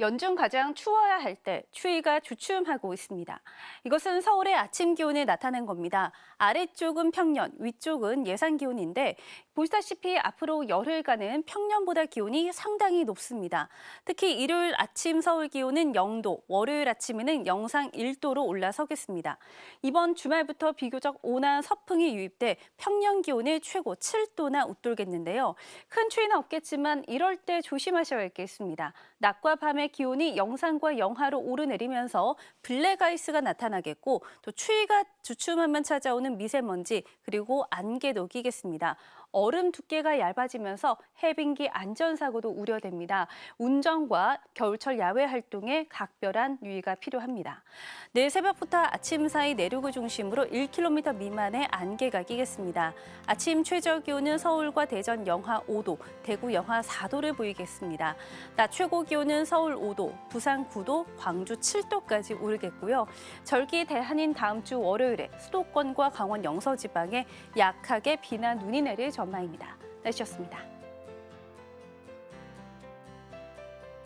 연중 가장 추워야 할 때 추위가 주춤하고 있습니다. 이것은 서울의 아침 기온을 나타낸 겁니다. 아래쪽은 평년, 위쪽은 예상 기온인데 보시다시피 앞으로 열흘간은 평년보다 기온이 상당히 높습니다. 특히 일요일 아침 서울 기온은 0도, 월요일 아침에는 영상 1도로 올라서겠습니다. 이번 주말부터 비교적 온화한 서풍이 유입돼 평년 기온을 최고 7도나 웃돌겠는데요. 큰 추위는 없겠지만 이럴 때 조심하셔야 겠습니다. 낮과 밤의 기온이 영상과 영하로 오르내리면서 블랙 아이스가 나타나겠고 또 추위가 주춤하면 찾아오는 미세먼지 그리고 안개도 끼겠습니다. 얼음 두께가 얇아지면서 해빙기 안전사고도 우려됩니다. 운전과 겨울철 야외 활동에 각별한 유의가 필요합니다. 내일 새벽부터 아침 사이 내륙을 중심으로 1km 미만의 안개가 끼겠습니다. 아침 최저 기온은 서울과 대전 영하 5도, 대구 영하 4도를 보이겠습니다. 낮 최고 기온은 서울 5도, 부산 9도, 광주 7도까지 오르겠고요. 절기 대한인 다음 주 월요일에 수도권과 강원 영서 지방에 약하게 비나 눈이 내릴 전망입니다. 날씨였습니다.